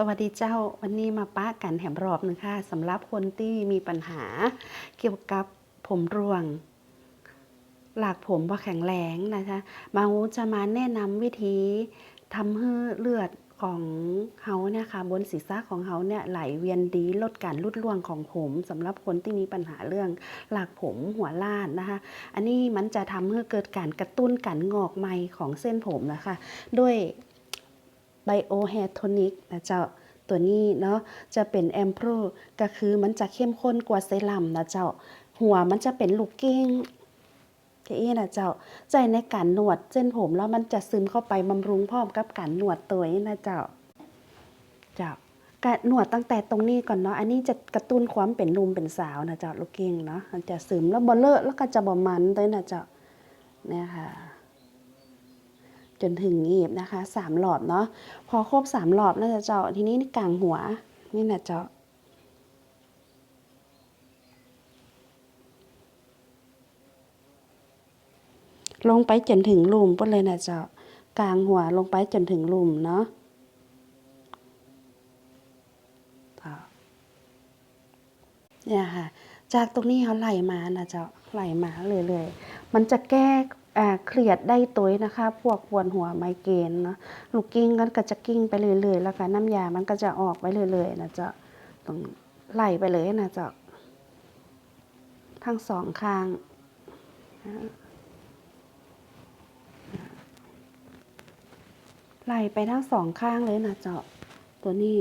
สวัสดีเจ้าวันนี้มาป้ากันแถมรอบหนึงค่ะสำหรับคนที่มีปัญหา เกี่ยวกับผมร่วง หลากผมว่าแข็งแรงนะคะมาฮูจะมาแนะนำวิธีทำให้เลือดของเฮาเนี่ยค่ะบนศีรษะของเฮาเนี่ยไหลเวียนดีลดการลุดร่วงของผมสำหรับคนที่มีปัญหาเรื่องหลากผมหัวล้านนะคะ อันนี้มันจะทำให้เกิดการกระตุ้นการงอกใหม่ของเส้นผมนะคะ ด้วย ไบโอแฮโทนิกนะเจ้าตัวนี้เนาะจะเป็นแอมโพรก็คือมันจะเข้มข้นกว่าเซรั่มนะเจ้า หัวมันจะเป็นลูกเก้งจะอี้นะเจ้า ใจในการหนวดเส้นผมแล้วมันจะซึมเข้าไปบำรุงพร้อมกับการหนวดตัวนะเจ้า เจ้าการหนวดตั้งแต่ตรงนี้ก่อนเนาะ อันนี้จะกระตุ้นความเป็นหนุ่มเป็นสาวนะเจ้าลูกเก้งเนาะ มันจะซึมแล้วบ่เลอะแล้วก็จะบ่มันด้วยนะเจ้าเนี่ยค่ะ จนถึงหยีบนะคะสามหลอดเนาะพอครบสามหลอดน่าจะเจาะทีนี้กลางหัวนี่นะเจาะลงไปจนถึงลุมปุ๊บเลยนะเจาะกลางหัวลงไปจนถึงลุมเนาะเนี่ยค่ะ จากตรงนี้เขาไหลมานะเจ้าไหลมาเรื่อยๆมันจะแก้ เครียดได้ตัวนะคะ พวกปวดหัวไมเกรนเนาะลูกกิ้งกันก็จะกิ้งไปเรื่อยๆแล้วก็น้ำยามันก็จะออกไปเรื่อยๆนะเจ้าต้องไหลไปเลยนะเจ้าทั้งสองข้างไหลไปทั้งสองข้างเลยนะเจ้าตัวนี้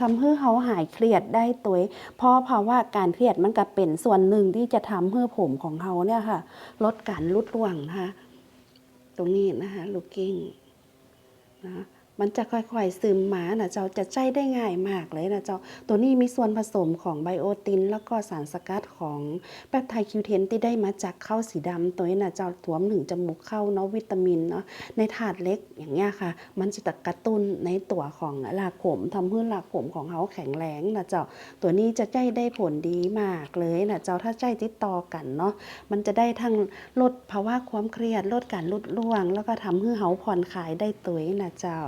ทำให้เขาหายเครียดได้ตัวเพราะภาวะการเครียดมันก็เป็นส่วนหนึ่งที่จะทำให้ผมของเขาเนี่ยค่ะ ลดการลุดร่วงนะคะ ตรงนี้นะคะลูกกิ้งนะ มันจะค่อยๆซึมมานะเจ้าจะใจได้ง่ายมากเลยนะเจ้า ตัวนี้มีส่วนผสมของไบโอติน แล้วก็สารสกัดของแปปไทด์คิวเทนที่ได้มาจากข้าวสีดำตัวนี้นะเจ้าถวมถึงจมูกเข้าเนาะวิตามินเนาะในถาดเล็กอย่างเงี้ยค่ะ มันจะกระตุ้นในตัวของหลากผมทำให้หลากผมของเขาแข็งแรงนะเจ้า ตัวนี้จะใจได้ผลดีมากเลยนะเจ้าถ้าใจติดต่อกันเนาะมันจะได้ทั้งลดภาวะความเครียดลดการลดล่วง แล้วก็ทำให้เขาผ่อนคลายได้ตัวนะเจ้า